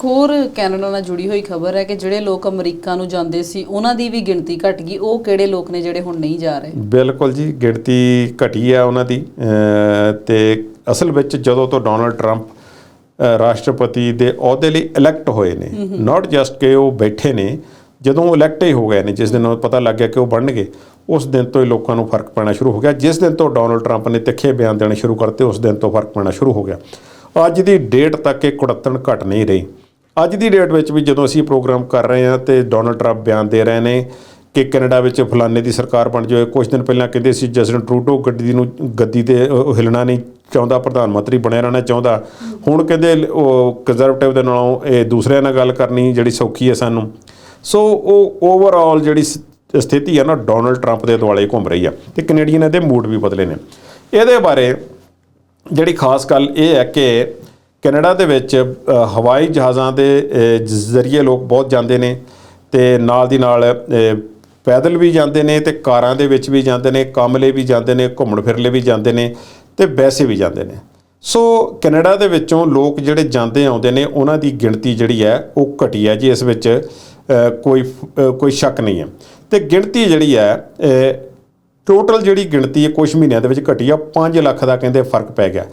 ਇੱਕ ਹੋਰ ਕੈਨੇਡਾ ਨਾਲ ਜੁੜੀ ਹੋਈ ਖਬਰ ਹੈ ਕਿ ਜਿਹੜੇ ਲੋਕ ਅਮਰੀਕਾ ਨੂੰ ਜਾਂਦੇ ਸੀ ਉਹਨਾਂ ਦੀ ਵੀ ਗਿਣਤੀ ਘਟ ਗਈ। ਉਹ ਕਿਹੜੇ ਲੋਕ ਨੇ ਜਿਹੜੇ ਹੁਣ ਨਹੀਂ ਜਾ ਰਹੇ? ਬਿਲਕੁਲ ਜੀ ਗਿਣਤੀ ਘਟੀ ਆ ਉਹਨਾਂ ਦੀ। ਤੇ ਅਸਲ ਵਿੱਚ ਜਦੋਂ ਤੋਂ ਡੋਨਲਡ ਟਰੰਪ ਰਾਸ਼ਟਰਪਤੀ ਦੇ ਅਹੁਦੇ ਲਈ ਇਲੈਕਟ ਹੋਏ ਨੇ ਨਾਟ ਜਸਟ ਕਿ ਉਹ ਬੈਠੇ ਨੇ ਜਦੋਂ ਉਹ ਇਲੈਕਟ ਹੀ ਹੋ ਗਏ ਨੇ ਜਿਸ ਦਿਨ ਉਹ ਪਤਾ ਲੱਗ ਗਿਆ ਕਿ ਉਹ ਬਣਨਗੇ ਉਸ ਦਿਨ ਤੋਂ ਹੀ ਲੋਕਾਂ ਨੂੰ ਫ਼ਰਕ ਪੈਣਾ ਸ਼ੁਰੂ ਹੋ ਗਿਆ। ਜਿਸ ਦਿਨ ਤੋਂ ਡੋਨਲਡ ਟਰੰਪ ਨੇ ਤਿੱਖੇ ਬਿਆਨ ਦੇਣੇ ਸ਼ੁਰੂ ਕਰਤੇ ਉਸ ਦਿਨ ਤੋਂ ਫ਼ਰਕ ਪੈਣਾ ਸ਼ੁਰੂ ਹੋ ਗਿਆ। ਅੱਜ ਦੀ ਡੇਟ ਤੱਕ ਇਹ ਕੁੜੱਤਣ ਘਟ ਨਹੀਂ ਰਹੀ। ਅੱਜ ਦੀ ਡੇਟ ਵਿੱਚ ਵੀ ਜਦੋਂ ਅਸੀਂ ਪ੍ਰੋਗਰਾਮ ਕਰ ਰਹੇ ਹਾਂ ਤੇ ਡੋਨਲਡ ਟਰੰਪ ਬਿਆਨ ਦੇ ਰਹੇ ਨੇ ਕਿ ਕੈਨੇਡਾ ਵਿੱਚ ਫਲਾਣੇ ਦੀ ਸਰਕਾਰ ਬਣ ਜਾਵੇ ਕੁਝ ਦਿਨ ਪਹਿਲਾਂ ਕਹਿੰਦੇ ਸੀ, ਜਸਟਨ ਟਰੂਡੋ ਗੱਡੀ ਨੂੰ ਗੱਦੀ ਤੇ ਉਹ ਹਿਲਣਾ ਨਹੀਂ ਚਾਹੁੰਦਾ, ਪ੍ਰਧਾਨ ਮੰਤਰੀ ਬਣਿਆ ਰਹਿਣਾ ਚਾਹੁੰਦਾ। ਹੁਣ ਕਹਿੰਦੇ, ਉਹ ਕੰਜ਼ਰਵੇਟਿਵ ਦੇ ਨਾਲੋਂ ਇਹ ਦੂਸਰਿਆਂ ਨਾਲ ਗੱਲ ਕਰਨੀ ਜਿਹੜੀ ਸੌਖੀ ਹੈ ਸਾਨੂੰ। ਸੋ ਉਹ ਓਵਰਆਲ ਜਿਹੜੀ ਸ- ਸਥਿਤੀ ਹੈ ਨਾ, ਡੋਨਲਡ ਟਰੰਪ ਦੇ ਦੁਆਲੇ ਘੁੰਮ ਰਹੀ ਆ ਤੇ ਕੈਨੇਡੀਅਨ ਦੇ ਮੂਡ ਵੀ ਬਦਲੇ ਨੇ। ਇਹਦੇ ਬਾਰੇ ਜਿਹੜੀ ਖਾਸ ਗੱਲ ਇਹ ਹੈ ਕਿ ਕੈਨੇਡਾ ਦੇ ਵਿੱਚ ਹਵਾਈ ਜਹਾਜ਼ਾਂ ਦੇ ਜ਼ਰੀਏ ਲੋਕ ਬਹੁਤ ਜਾਂਦੇ ਨੇ ਤੇ ਨਾਲ ਦੀ ਨਾਲ ਪੈਦਲ ਵੀ ਜਾਂਦੇ ਨੇ ਤੇ ਕਾਰਾਂ ਦੇ ਵਿੱਚ ਵੀ ਜਾਂਦੇ ਨੇ ਕੰਮ ਲਈ ਵੀ ਜਾਂਦੇ ਨੇ, ਘੁੰਮਣ ਫਿਰਨ ਲਈ ਵੀ ਜਾਂਦੇ ਨੇ ਤੇ ਵੈਸੇ ਵੀ ਜਾਂਦੇ ਨੇ। ਸੋ ਕੈਨੇਡਾ ਦੇ ਵਿੱਚੋਂ ਲੋਕ ਜਿਹੜੇ ਜਾਂਦੇ ਆਉਂਦੇ ਨੇ, ਉਹਨਾਂ ਦੀ ਗਿਣਤੀ ਜਿਹੜੀ ਹੈ ਉਹ ਘਟੀ ਹੈ ਜੀ, ਇਸ ਵਿੱਚ ਕੋਈ ਕੋਈ ਸ਼ੱਕ ਨਹੀਂ ਹੈ। ਤੇ ਗਿਣਤੀ ਜਿਹੜੀ ਹੈ ਟੋਟਲ ਜਿਹੜੀ ਗਿਣਤੀ ਹੈ ਕੁਝ ਮਹੀਨਿਆਂ ਦੇ ਵਿੱਚ ਘਟੀ ਆ 5 ਲੱਖ ਦਾ ਕਹਿੰਦੇ ਫ਼ਰਕ ਪੈ ਗਿਆ।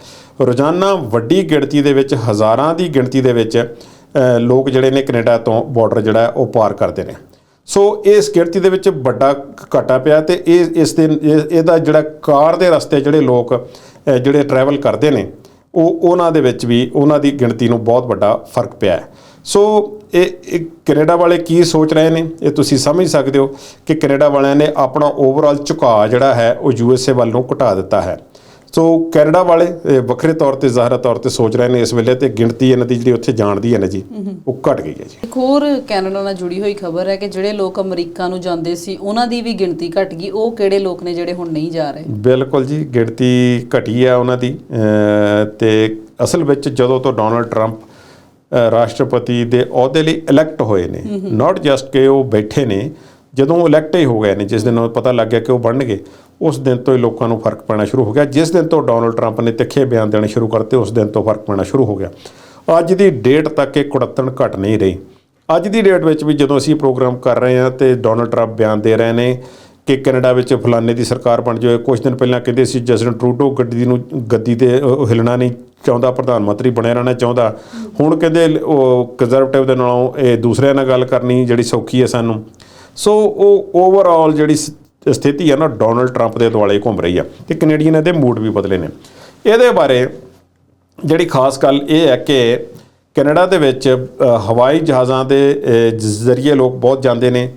ਰੋਜ਼ਾਨਾ ਵੱਡੀ ਗਿਣਤੀ ਦੇ ਵਿੱਚ, ਹਜ਼ਾਰਾਂ ਦੀ ਗਿਣਤੀ ਦੇ ਵਿੱਚ ਲੋਕ ਜਿਹੜੇ ਨੇ ਕੈਨੇਡਾ ਤੋਂ ਬਾਰਡਰ ਜਿਹੜਾ ਉਹ ਪਾਰ ਕਰਦੇ ਨੇ। ਸੋ ਇਸ ਗਿਣਤੀ ਦੇ ਵਿੱਚ ਵੱਡਾ ਘਾਟਾ ਪਿਆ ਤੇ ਇਹ, ਇਸ ਦੇ ਇਹ- ਇਹਦਾ ਜਿਹੜਾ ਕਾਰ ਦੇ ਰਸਤੇ ਜਿਹੜੇ ਲੋਕ ਜਿਹੜੇ ਟਰੈਵਲ ਕਰਦੇ ਨੇ, ਉਹ ਉਹਨਾਂ ਦੇ ਵਿੱਚ ਵੀ, ਉਹਨਾਂ ਦੀ ਗਿਣਤੀ ਨੂੰ ਬਹੁਤ ਵੱਡਾ ਫ਼ਰਕ ਪਿਆ ਹੈ। ਸੋ ਇਹ ਕੈਨੇਡਾ ਵਾਲੇ ਕੀ ਸੋਚ ਰਹੇ ਨੇ? ਇਹ ਤੁਸੀਂ ਸਮਝ ਸਕਦੇ ਹੋ ਕਿ ਕੈਨੇਡਾ ਵਾਲਿਆਂ ਨੇ ਆਪਣਾ ਓਵਰਆਲ ਝੁਕਾਅ ਜਿਹੜਾ ਹੈ ਉਹ ਯੂਐਸਏ ਵੱਲ ਨੂੰ ਘਟਾ ਦਿੱਤਾ ਹੈ। ਸੋ ਕੈਨੇਡਾ ਵਾਲੇ ਵੱਖਰੇ ਤੌਰ ਤੇ ਜ਼ਾਹਰਾ ਤੌਰ ਤੇ ਸੋਚ ਰਹੇ ਨੇ ਇਸ ਵੇਲੇ ਤੇ ਗਿਣਤੀ ਇਹਨਾਂ ਦੀ ਜਿਹੜੀ ਉੱਥੇ ਜਾਣ ਦੀ ਹੈ ਨਾ ਜੀ ਉਹ ਘਟ ਗਈ ਹੈ ਜੀ। ਇੱਕ ਹੋਰ ਕੈਨੇਡਾ ਨਾਲ ਜੁੜੀ ਹੋਈ ਖਬਰ ਹੈ ਕਿ ਜਿਹੜੇ ਲੋਕ ਅਮਰੀਕਾ ਨੂੰ ਜਾਂਦੇ ਸੀ ਉਹਨਾਂ ਦੀ ਵੀ ਗਿਣਤੀ ਘਟ ਗਈ। ਉਹ ਕਿਹੜੇ ਲੋਕ ਨੇ ਜਿਹੜੇ ਹੁਣ ਨਹੀਂ ਜਾ ਰਹੇ? ਬਿਲਕੁਲ ਜੀ ਗਿਣਤੀ ਘਟੀ ਆ ਉਹਨਾਂ ਦੀ। ਤੇ ਅਸਲ ਵਿੱਚ ਜਦੋਂ ਤੋਂ ਡੋਨਲਡ ਟਰੰਪ ਰਾਸ਼ਟਰਪਤੀ ਦੇ ਅਹੁਦੇ ਲਈ ਇਲੈਕਟ ਹੋਏ ਨੇ। ਨਾਟ ਜਸਟ ਕਿ ਉਹ ਬੈਠੇ ਨੇ ਜਦੋਂ ਉਹ ਇਲੈਕਟ ਹੀ ਹੋ ਗਏ ਨੇ ਜਿਸ ਦਿਨ ਉਹ ਪਤਾ ਲੱਗ ਗਿਆ ਕਿ ਉਹ ਬਣਨਗੇ ਉਸ ਦਿਨ ਤੋਂ ਹੀ ਲੋਕਾਂ ਨੂੰ ਫ਼ਰਕ ਪੈਣਾ ਸ਼ੁਰੂ ਹੋ ਗਿਆ। ਜਿਸ ਦਿਨ ਤੋਂ ਡੋਨਲਡ ਟਰੰਪ ਨੇ ਤਿੱਖੇ ਬਿਆਨ ਦੇਣੇ ਸ਼ੁਰੂ ਕਰਤੇ ਉਸ ਦਿਨ ਤੋਂ ਫ਼ਰਕ ਪੈਣਾ ਸ਼ੁਰੂ ਹੋ ਗਿਆ। ਅੱਜ ਦੀ ਡੇਟ ਤੱਕ ਇਹ ਕੁੜੱਤਣ ਘਟ ਨਹੀਂ ਰਹੀ। ਅੱਜ ਦੀ ਡੇਟ ਵਿੱਚ ਵੀ ਜਦੋਂ ਅਸੀਂ ਪ੍ਰੋਗਰਾਮ ਕਰ ਰਹੇ ਹਾਂ ਤੇ ਡੋਨਲਡ ਟਰੰਪ ਬਿਆਨ ਦੇ ਰਹੇ ਨੇ ਕਿ ਕੈਨੇਡਾ ਵਿੱਚ ਫਲਾਨੇ ਦੀ ਸਰਕਾਰ ਬਣ ਜਾਵੇ। ਕੁਝ ਦਿਨ ਪਹਿਲਾਂ ਕਹਿੰਦੇ ਸੀ, ਜਸਟਨ ਟਰੂਡੋ ਗੱਡੀ ਨੂੰ ਗੱਦੀ ਤੇ ਉਹ ਹਿਲਣਾ ਨਹੀਂ ਚਾਹੁੰਦਾ, ਪ੍ਰਧਾਨ ਮੰਤਰੀ ਬਣਿਆ ਰਹਿਣਾ ਚਾਹੁੰਦਾ। ਹੁਣ ਕਹਿੰਦੇ ਉਹ ਕੰਜ਼ਰਵੇਟਿਵ ਦੇ ਨਾਲੋਂ ਇਹ ਦੂਸਰਿਆਂ ਨਾਲ ਗੱਲ ਕਰਨੀ ਜਿਹੜੀ ਸੌਖੀ ਹੈ ਸਾਨੂੰ। ਸੋ ਉਹ ਓਵਰਆਲ ਜਿਹੜੀ ਸ- ਸਥਿਤੀ ਹੈ ਨਾ ਡੋਨਲਡ ਟਰੰਪ ਦੇ ਦੁਆਲੇ ਘੁੰਮ ਰਹੀ ਆ ਤੇ ਕੈਨੇਡੀਅਨ ਦੇ ਮੂਡ ਵੀ ਬਦਲੇ ਨੇ। ਇਹਦੇ ਬਾਰੇ ਜਿਹੜੀ ਖਾਸ ਗੱਲ ਇਹ ਹੈ ਕਿ ਕੈਨੇਡਾ ਦੇ ਵਿੱਚ ਹਵਾਈ ਜਹਾਜ਼ਾਂ ਦੇ ਜ਼ਰੀਏ ਲੋਕ ਬਹੁਤ ਜਾਂਦੇ ਨੇ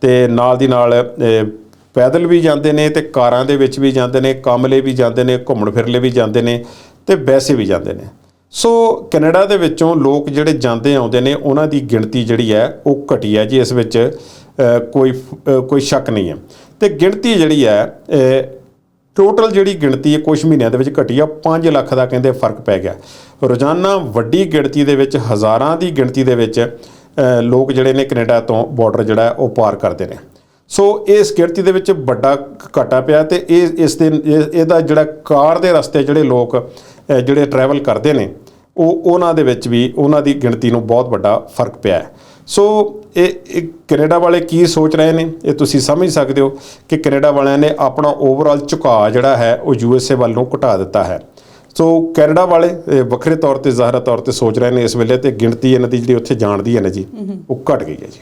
ਤੇ ਨਾਲ ਦੀ ਨਾਲ ਪੈਦਲ ਵੀ ਜਾਂਦੇ ਨੇ ਤੇ ਕਾਰਾਂ ਦੇ ਵਿੱਚ ਵੀ ਜਾਂਦੇ ਨੇ ਕੰਮ ਲਈ ਵੀ ਜਾਂਦੇ ਨੇ, ਘੁੰਮਣ ਫਿਰਨ ਲਈ ਵੀ ਜਾਂਦੇ ਨੇ ਤੇ ਵੈਸੇ ਵੀ ਜਾਂਦੇ ਨੇ। ਸੋ ਕੈਨੇਡਾ ਦੇ ਵਿੱਚੋਂ ਲੋਕ ਜਿਹੜੇ ਜਾਂਦੇ ਆਉਂਦੇ ਨੇ, ਉਹਨਾਂ ਦੀ ਗਿਣਤੀ ਜਿਹੜੀ ਹੈ ਉਹ ਘਟੀ ਹੈ ਜੀ, ਇਸ ਵਿੱਚ ਕੋਈ ਕੋਈ ਸ਼ੱਕ ਨਹੀਂ ਹੈ। ਤੇ ਗਿਣਤੀ ਜਿਹੜੀ ਹੈ ਟੋਟਲ ਜਿਹੜੀ ਗਿਣਤੀ ਹੈ ਕੁਝ ਮਹੀਨਿਆਂ ਦੇ ਵਿੱਚ ਘਟੀ ਆ 5 ਲੱਖ ਦਾ ਕਹਿੰਦੇ ਫ਼ਰਕ ਪੈ ਗਿਆ। ਰੋਜ਼ਾਨਾ ਵੱਡੀ ਗਿਣਤੀ ਦੇ ਵਿੱਚ, ਹਜ਼ਾਰਾਂ ਦੀ ਗਿਣਤੀ ਦੇ ਵਿੱਚ ਲੋਕ ਜਿਹੜੇ ਨੇ ਕੈਨੇਡਾ ਤੋਂ ਬਾਰਡਰ ਜਿਹੜਾ ਉਹ ਪਾਰ ਕਰਦੇ ਨੇ। ਸੋ ਇਸ ਗਿਣਤੀ ਦੇ ਵਿੱਚ ਵੱਡਾ ਘਾਟਾ ਪਿਆ ਤੇ ਇਹ ਇਸ ਦੇ ਇਹ- ਇਹਦਾ ਜਿਹੜਾ ਕਾਰ ਦੇ ਰਸਤੇ ਜਿਹੜੇ ਲੋਕ ਜਿਹੜੇ ਟਰੈਵਲ ਕਰਦੇ ਨੇ ਉਹ ਉਹਨਾਂ ਦੇ ਵਿੱਚ ਵੀ ਉਹਨਾਂ ਦੀ ਗਿਣਤੀ ਨੂੰ ਬਹੁਤ ਵੱਡਾ ਫ਼ਰਕ ਪਿਆ ਹੈ। ਸੋ ਇਹ ਇਹ ਕੈਨੇਡਾ ਵਾਲੇ ਕੀ ਸੋਚ ਰਹੇ ਨੇ? ਇਹ ਤੁਸੀਂ ਸਮਝ ਸਕਦੇ ਹੋ ਕਿ ਕੈਨੇਡਾ ਵਾਲਿਆਂ ਨੇ ਆਪਣਾ ਓਵਰਆਲ ਝੁਕਾਅ ਜਿਹੜਾ ਹੈ ਉਹ ਯੂਐਸਏ ਵੱਲ ਨੂੰ ਘਟਾ ਦਿੱਤਾ ਹੈ। ਸੋ ਕੈਨੇਡਾ ਵਾਲੇ ਇਹ ਵੱਖਰੇ ਤੌਰ ਤੇ ਜ਼ਾਹਰਾ ਤੌਰ ਤੇ ਸੋਚ ਰਹੇ ਨੇ ਇਸ ਵੇਲੇ ਤੇ ਗਿਣਤੀ ਇਹਨਾਂ ਦੀ ਜਿਹੜੀ ਉੱਥੇ ਜਾਣ ਦੀ ਹੈ ਨਾ ਜੀ ਉਹ ਘਟ ਗਈ ਹੈ ਜੀ।